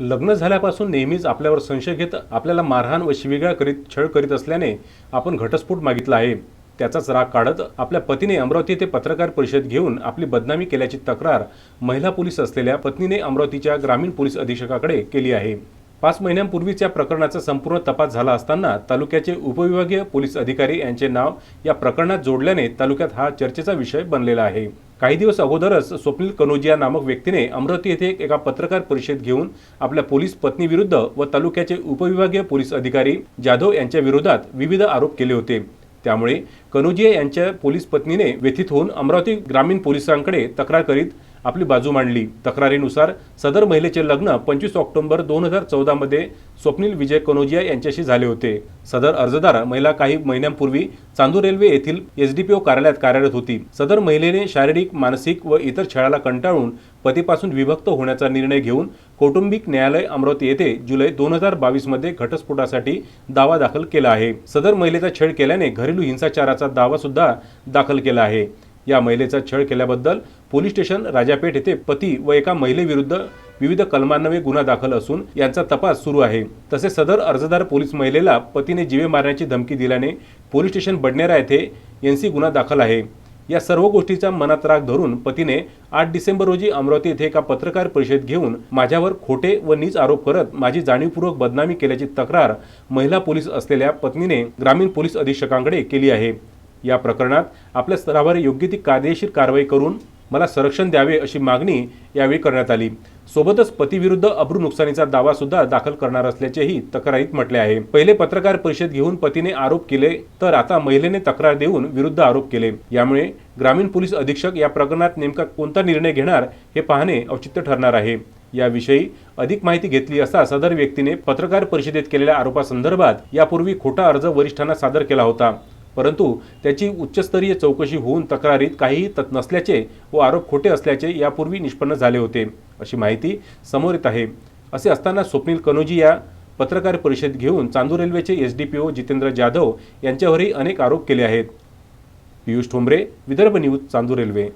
लग्न झाल्यापासून नेहमीच आपल्यावर संशय घेत आपल्याला मारहाण व शिवीगाळ करीत छळ करीत असल्याने आपण घटस्फोट मागितला आहे. त्याचाच राग काढत आपल्या पतीने अमरावती येथे पत्रकार परिषद घेऊन आपली बदनामी केल्याची तक्रार महिला पोलीस असलेल्या पत्नीने अमरावतीच्या ग्रामीण पोलीस अधीक्षकाकडे केली आहे. पाच महिन्यांपूर्वीच या प्रकरणाचा संपूर्ण तपास झाला असताना तालुक्याचे उपविभागीय पोलीस अधिकारी यांचे नाव या प्रकरणात जोडल्याने तालुक्यात हा चर्चेचा विषय बनलेला आहे. काही दिवस अगोदरच स्वप्नील कनोजिया नामक व्यक्तीने अमरावती येथे एका पत्रकार परिषद घेऊन आपल्या पोलीस पत्नीविरुद्ध व तालुक्याचे उपविभागीय पोलीस अधिकारी जाधव यांच्या विरोधात विविध आरोप केले होते. त्यामुळे कनोजिया यांच्या पोलीस पत्नीने व्यथित होऊन अमरावती ग्रामीण पोलिसांकडे तक्रार करीत आपली बाजू मांडली. तक्रारीनुसार सदर महिलेचे लग्न पंचवीस ऑक्टोबर दोन हजार चौदामध्ये स्वप्नील विजय कनोजिया यांच्याशी झाले होते. सदर अर्जदार महिला काही महिन्यांपूर्वी चांदूर रेल्वे येथील एसडीपीओ कार्यालयात कार्यरत होती. सदर महिलेने शारीरिक मानसिक व इतर छळाला कंटाळून पतीपासून विभक्त होण्याचा निर्णय घेऊन कौटुंबिक न्यायालय अमरावती येथे जुलै दोन हजार बावीसमध्ये घटस्फोटासाठी दावा दाखल केला आहे. सदर महिलेचा छळ केल्याने घरेलू हिंसाचाराचा दावा सुद्धा दाखल केला आहे. या महिलेचा छळ केल्याबद्दल पोलीस स्टेशन राजापेठ येथे पती व एका महिलेविरुद्ध विविध कलमांनवे गुन्हा दाखल असून यांचा तपास सुरू आहे. तसेच सदर अर्जदार पोलीस महिलेला पतीने जीवे मारण्याची धमकी दिल्याने पोलीस स्टेशन बडनेरा येथे एनसी गुन्हा दाखल आहे. या सर्व गोष्टीचा मनात राग धरून पतीने आठ डिसेंबर रोजी अमरावती येथे एका पत्रकार परिषद घेऊन माझ्यावर खोटे व नीच आरोप करत माझी जाणीवपूर्वक बदनामी केल्याची तक्रार महिला पोलीस असलेल्या पत्नीने ग्रामीण पोलीस अधीक्षकांकडे केली आहे. या प्रकरणात आपल्या स्तरावर योग्य ती कायदेशीर कारवाई करून मला संरक्षण द्यावे अशी मागणी यावेळी करण्यात आली. सोबतच पतीविरुद्ध अब्रू नुकसानीचा दावा सुद्धा दाखल करणार असल्याचेही तक्रारीत म्हटले आहे. पहिले पत्रकार परिषद घेऊन पतीने आरोप केले तर आता महिलेने तक्रार देऊन विरुद्ध आरोप केले. यामुळे ग्रामीण पोलीस अधीक्षक या प्रकरणात नेमका कोणता निर्णय घेणार हे पाहणे औचित्य ठरणार आहे. याविषयी अधिक माहिती घेतली असता सदर व्यक्तीने पत्रकार परिषदेत केलेल्या आरोपासंदर्भात यापूर्वी खोटा अर्ज वरिष्ठांना सादर केला होता. परंतु त्याची उच्चस्तरीय चौकशी होऊन तक्रारीत काहीही तत नसल्याचे व आरोप खोटे असल्याचे यापूर्वी निष्पन्न झाले होते अशी माहिती समोर येत आहे. असे असताना स्वप्नील कनोजी या पत्रकार परिषद घेऊन चांदूर रेल्वेचे S D P O Jitendra Jadhav यांच्यावरही अनेक आरोप केले आहेत. Piyush Thombare Vidarbha news Chandur railway.